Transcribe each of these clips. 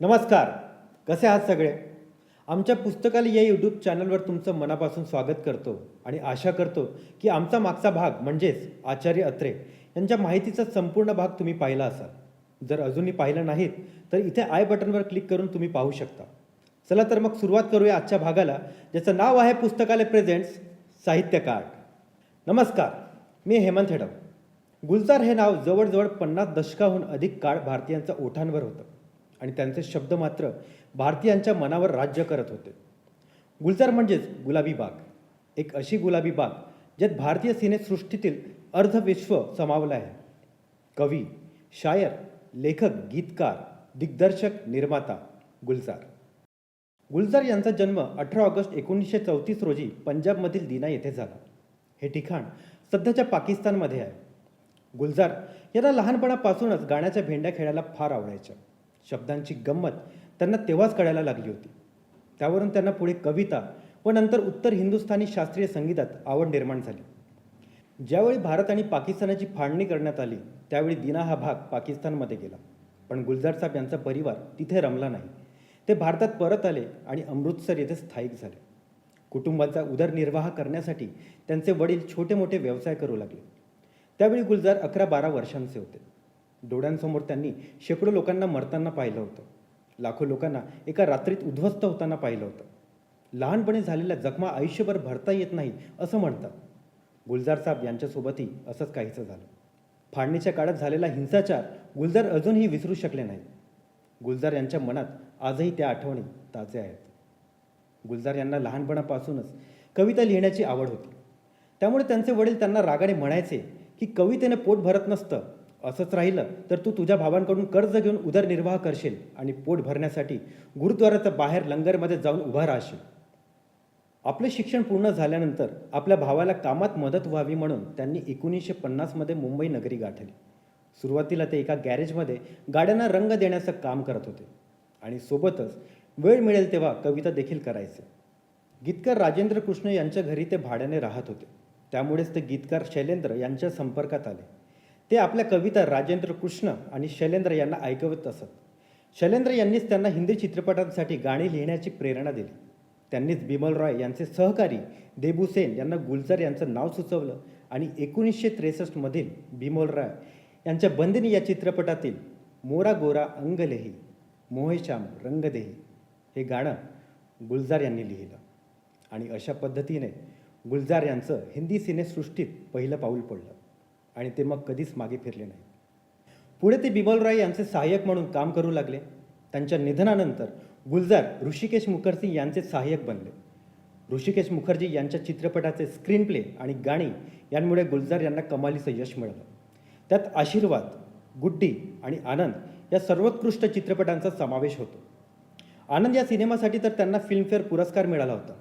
नमस्कार. कसे आहात सगळे? आमच्या पुस्तकाला या यूट्यूब चॅनलवर तुमचं मनापासून स्वागत करतो आणि आशा करतो की आमचा मागचा भाग म्हणजेच आचार्य अत्रे यांच्या माहितीचा संपूर्ण भाग तुम्ही पाहिला असाल. जर अजूनही पाहिलं नाहीत तर इथे आय बटनवर क्लिक करून तुम्ही पाहू शकता. चला तर मग सुरुवात करूया आजच्या भागाला ज्याचं नाव आहे पुस्तकालय प्रेझेंट्स साहित्य कार्ड नमस्कार मी हेमंत हेडम. गुलजार हे नाव जवळजवळ पन्नास दशकाहून अधिक काळ भारतीयांच्या ओठांवर होतं. आणि त्यांचे शब्द मात्र भारतीयांच्या मनावर राज्य करत होते. गुलजार म्हणजेच गुलाबी बाग. एक अशी गुलाबी बाग ज्यात भारतीय सिनेसृष्टीतील अर्धविश्व समावलं आहे. कवी शायर लेखक गीतकार दिग्दर्शक निर्माता गुलजार. गुलजार यांचा जन्म अठरा ऑगस्ट एकोणीसशे चौतीस रोजी पंजाबमधील दिना येथे झाला. हे ठिकाण सध्याच्या पाकिस्तानमध्ये आहे. गुलजार यांना लहानपणापासूनच गाण्याच्या भेंड्या खेळायला फार आवडायच्या. शब्दांची गंमत त्यांना तेव्हाच कळायला लागली होती. त्यावरून त्यांना पुढे कविता व नंतर उत्तर हिंदुस्थानी शास्त्रीय संगीतात आवड निर्माण झाली. ज्यावेळी भारत आणि पाकिस्तानाची फाळणी करण्यात आली त्यावेळी दिना हा भाग पाकिस्तानमध्ये गेला. पण गुलजार साहेब यांचा परिवार तिथे रमला नाही. ते भारतात परत आले आणि अमृतसर येथे स्थायिक झाले. कुटुंबाचा उदरनिर्वाह करण्यासाठी त्यांचे वडील छोटे मोठे व्यवसाय करू लागले. त्यावेळी गुलजार अकरा बारा वर्षांचे होते. डोळ्यांसमोर त्यांनी शेकडो लोकांना मरताना पाहिलं होतं. लाखो लोकांना एका रात्रीत उद्ध्वस्त होताना पाहिलं होतं. लहानपणी झालेल्या जखमा आयुष्यभर भरता येत नाही असं म्हणतात. गुलजार साहेब यांच्यासोबतही असंच काहीचं झालं. फाळणीच्या काळात झालेला हिंसाचार गुलजार अजूनही विसरू शकले नाहीत. गुलजार यांच्या मनात आजही त्या आठवणी ताज्या आहेत. गुलजार यांना लहानपणापासूनच कविता लिहिण्याची आवड होती. त्यामुळे त्यांचे वडील त्यांना रागाने म्हणायचे की कवितेने पोट भरत नसतं असंच राहिलं तर तू तुझ्या भावांकडून कर्ज घेऊन उदरनिर्वाह करशील आणि पोट भरण्यासाठी गुरुद्वाराच्या बाहेर लंगरमध्ये जाऊन उभा राहशील. आपले शिक्षण पूर्ण झाल्यानंतर आपल्या भावाला कामात मदत व्हावी म्हणून त्यांनी एकोणीसशे पन्नासमध्ये मुंबई नगरी गाठली. सुरुवातीला ते एका गॅरेजमध्ये गाड्यांना रंग देण्याचं काम करत होते आणि सोबतच वेळ मिळेल तेव्हा कविता देखील करायचे. गीतकार राजेंद्र कृष्ण यांच्या घरी ते भाड्याने राहत होते. त्यामुळेच ते गीतकार शैलेंद्र यांच्या संपर्कात आले. ते आपल्या कविता राजेंद्र कृष्ण आणि शैलेंद्र यांना ऐकवत असत. शैलेंद्र यांनीच त्यांना हिंदी चित्रपटांसाठी गाणी लिहिण्याची प्रेरणा दिली. त्यांनीच बिमल रॉय यांचे सहकारी देबू सेन यांना गुलजार यांचं नाव सुचवलं आणि एकोणीसशे त्रेसष्टमधील बिमल रॉय यांच्या बंदिनी या चित्रपटातील मोरा गोरा अंगलेही मोहेश्याम रंगदेही हे गाणं गुलजार यांनी लिहिलं. आणि अशा पद्धतीने गुलजार यांचं हिंदी सिनेसृष्टीत पहिलं पाऊल पडलं. आणि ते मग कधीच मागे फिरले नाही पुढे ते बिमलराय यांचे सहाय्यक म्हणून काम करू लागले. त्यांच्या निधनानंतर गुलजार ऋषिकेश मुखर्जी यांचे सहाय्यक बनले. ऋषिकेश मुखर्जी यांच्या चित्रपटाचे स्क्रीन प्ले आणि गाणी यांमुळे गुलजार यांना कमालीचं यश मिळालं. त्यात आशीर्वाद गुड्डी आणि आनंद या सर्वोत्कृष्ट चित्रपटांचा समावेश होतो. आनंद या सिनेमासाठी तर त्यांना फिल्मफेअर पुरस्कार मिळाला होता.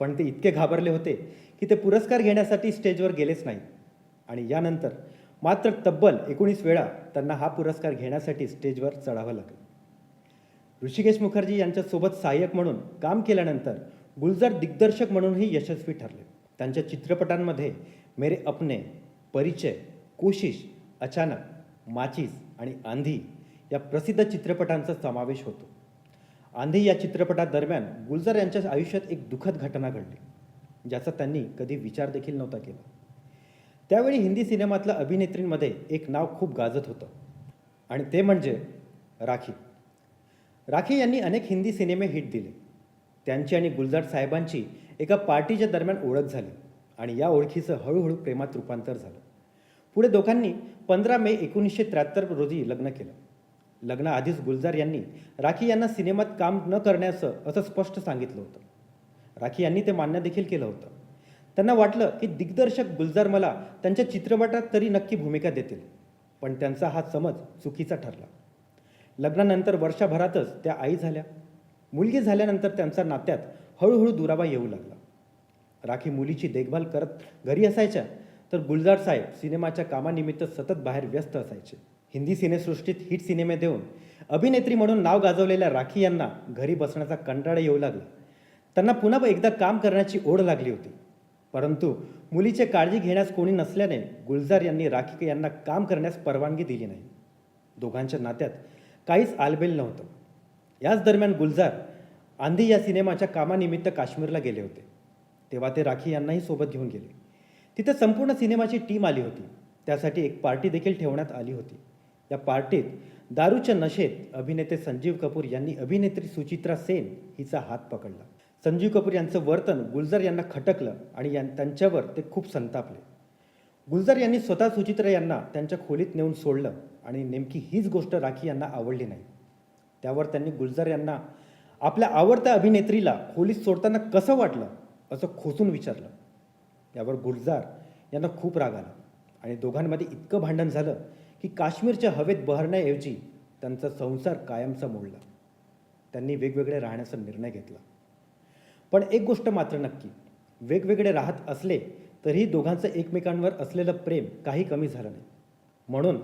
पण ते इतके घाबरले होते की ते पुरस्कार घेण्यासाठी स्टेजवर गेलेच नाहीत. आणि यानंतर मात्र तब्बल एकोणीस वेळा त्यांना हा पुरस्कार घेण्यासाठी स्टेजवर चढावं लागलं. ऋषिकेश मुखर्जी यांच्यासोबत सहाय्यक म्हणून काम केल्यानंतर गुलजार दिग्दर्शक म्हणूनही यशस्वी ठरले. त्यांच्या चित्रपटांमध्ये मेरे अपने परिचय कोशिश अचानक माचीस आणि आंधी या प्रसिद्ध चित्रपटांचा समावेश होतो. आंधी या चित्रपटादरम्यान गुलजार यांच्या आयुष्यात एक दुःखद घटना घडली ज्याचा त्यांनी कधी विचार देखील नव्हता केला. त्यावेळी हिंदी सिनेमातल्या अभिनेत्रींमध्ये एक नाव खूप गाजत होतं. आणि ते म्हणजे राखी. राखी यांनी अनेक हिंदी सिनेमे हिट दिले. त्यांची आणि गुलजार साहेबांची एका पार्टीच्या दरम्यान ओळख झाली आणि या ओळखीचं हळूहळू प्रेमात रूपांतर झालं. पुढे दोघांनी पंधरा मे एकोणीसशे त्र्याहत्तर रोजी लग्न केलं. लग्नाआधीच गुलजार यांनी राखी यांना सिनेमात काम न करण्याचं असं स्पष्ट सांगितलं होतं. राखी यांनी ते मान्य देखील केलं होतं. त्यांना वाटलं की दिग्दर्शक गुलजार मला त्यांच्या चित्रपटात तरी नक्की भूमिका देतील. पण त्यांचा हा समज चुकीचा ठरला. लग्नानंतर वर्षभरातच त्या आई झाल्या. मुलगी झाल्यानंतर त्यांचा नात्यात हळूहळू दुरावा येऊ लागला. राखी मुलीची देखभाल करत घरी असायच्या तर गुलजार साहेब सिनेमाच्या कामानिमित्त सतत बाहेर व्यस्त असायचे. हिंदी सिनेसृष्टीत हिट सिनेमे देऊन अभिनेत्री म्हणून नाव गाजवलेल्या राखी यांना घरी बसण्याचा कंटाळा येऊ लागला. त्यांना पुन्हा एकदा काम करण्याची ओढ लागली होती. परंतु मुलीची काळजी घेण्यास कोणी नसल्याने गुलजार यांनी राखी यांना काम करण्यास परवानगी दिली नाही. दोघांच्या नात्यात काहीच आलबेल नव्हतं. याच दरम्यान गुलजार आंधी या सिनेमाच्या कामानिमित्त काश्मीरला गेले होते. तेव्हा ते राखी यांनाही सोबत घेऊन गेले. तिथे संपूर्ण सिनेमाची टीम आली होती. त्यासाठी एक पार्टी देखील ठेवण्यात आली होती. या पार्टीत दारूच्या नशेत अभिनेते संजीव कपूर यांनी अभिनेत्री सुचित्रा सेन हिचा हात पकडला. संजीव कपूर यांचं वर्तन गुलजार यांना खटकलं आणि यां- त्यांच्यावर ते खूप संतापले. गुलजार यांनी स्वतः सुचित्रा यांना त्यांच्या खोलीत नेऊन सोडलं आणि नेमकी हीच गोष्ट राखी यांना आवडली नाही. त्यावर त्यांनी गुलजार यांना आपल्या आवडत्या अभिनेत्रीला खोलीत सोडताना कसं वाटलं असं खोसून विचारलं. यावर गुलजार यांना खूप राग आला आणि दोघांमध्ये इतकं भांडण झालं की काश्मीरच्या हवेत बहरण्याऐवजी त्यांचा संसार कायमचा मोडला. त्यांनी वेगवेगळे राहण्याचा निर्णय घेतला. पण एक गोष्ट मात्र नक्की. वेगवेगळे राहत असले तरीही दोघांचं एकमेकांवर असलेलं प्रेम काही कमी झालं नाही. म्हणून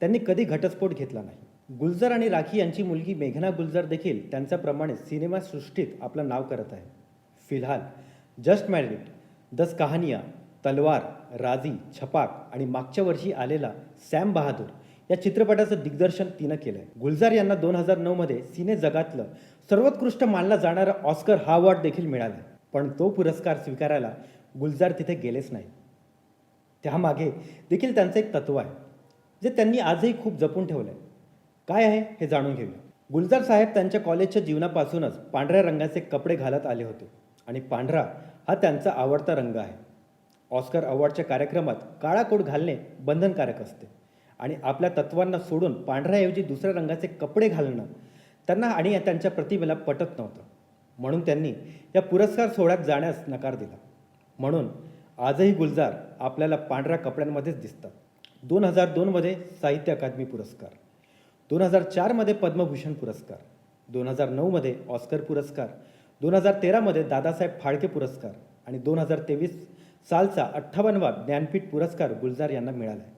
त्यांनी कधी घटस्फोट घेतला नाही. गुलजार आणि राखी यांची मुलगी मेघना गुलजार देखील त्यांच्याप्रमाणे सिनेमासृष्टीत आपलं नाव करत आहे. फिलहाल जस्ट मॅरिड दस कहानिया तलवार राजी छपाक आणि मागच्या वर्षी आलेला सॅम बहादूर या चित्रपटाचं दिग्दर्शन तिनं केलंय. गुलजार यांना दोन हजार नऊमध्ये सिने जगातलं सर्वोत्कृष्ट मानला जाणारा ऑस्कर हा अवॉर्ड देखील मिळाला. पण तो पुरस्कार स्वीकारायला गुलजार तिथे गेलेच नाही. त्यामागे देखील त्यांचं एक तत्व आहे जे त्यांनी आजही खूप जपून ठेवलं आहे काय आहे हे जाणून घेऊया. गुलजार साहेब त्यांच्या कॉलेजच्या जीवनापासूनच पांढऱ्या रंगाचे कपडे घालत आले होते आणि पांढरा हा त्यांचा आवडता रंग आहे. ऑस्कर अवॉर्डच्या कार्यक्रमात काळा कोट घालणे बंधनकारक असते. आणि आपल्या तत्वांना सोडून पांढऱ्याऐवजी दुसऱ्या रंगाचे कपडे घालणं त्यांना आणि त्यांच्या प्रतिभेला पटत नव्हतं. म्हणून त्यांनी या पुरस्कार सोहळ्यात जाण्यास नकार दिला. म्हणून आजही गुलजार आपल्याला पांढऱ्या कपड्यांमध्येच दिसतात. दोन हजार दोनमध्ये साहित्य अकादमी पुरस्कार. दोन हजार चारमध्ये पद्मभूषण पुरस्कार. दोन हजार नऊमध्ये ऑस्कर पुरस्कार. दोन हजार तेरामध्ये दादासाहेब फाळके पुरस्कार. आणि दोन हजार तेवीस सालचा अठ्ठावन्नवा ज्ञानपीठ पुरस्कार गुलजार यांना मिळाला आहे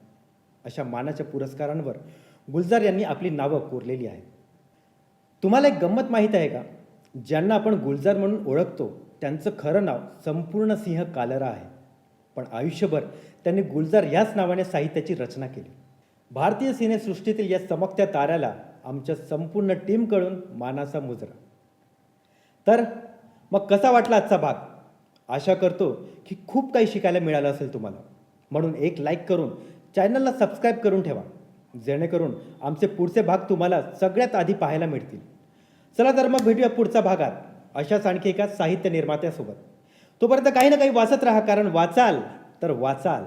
अशा मानाच्या पुरस्कारांवर गुलजार यांनी आपली नावं कोरलेली आहेत. तुम्हाला एक गंमत माहीत आहे का? ज्यांना आपण गुलजार म्हणून ओळखतो त्यांचं खरं नाव संपूर्ण सिंह कालरा आहे. पण आयुष्यभर त्यांनी गुलजार याच नावाने साहित्याची रचना केली. भारतीय सिनेसृष्टीतील या चमकत्या ताऱ्याला आमच्या संपूर्ण टीमकडून मानाचा मुजरा. तर मग कसा वाटला आजचा भाग? आशा करतो की खूप काही शिकायला मिळालं असेल तुम्हाला. म्हणून एक लाईक करून चॅनलला सबस्क्राईब करून ठेवा. जेणेकरून आमचे पुढचे भाग तुम्हाला सगळ्यात आधी पाहायला मिळतील. चला तर मग भेटूया पुढच्या भागात. अशाच आणखी एका साहित्य निर्मात्यासोबत. तोपर्यंत काही ना काही वाचत राहा कारण वाचाल तर वाचाल.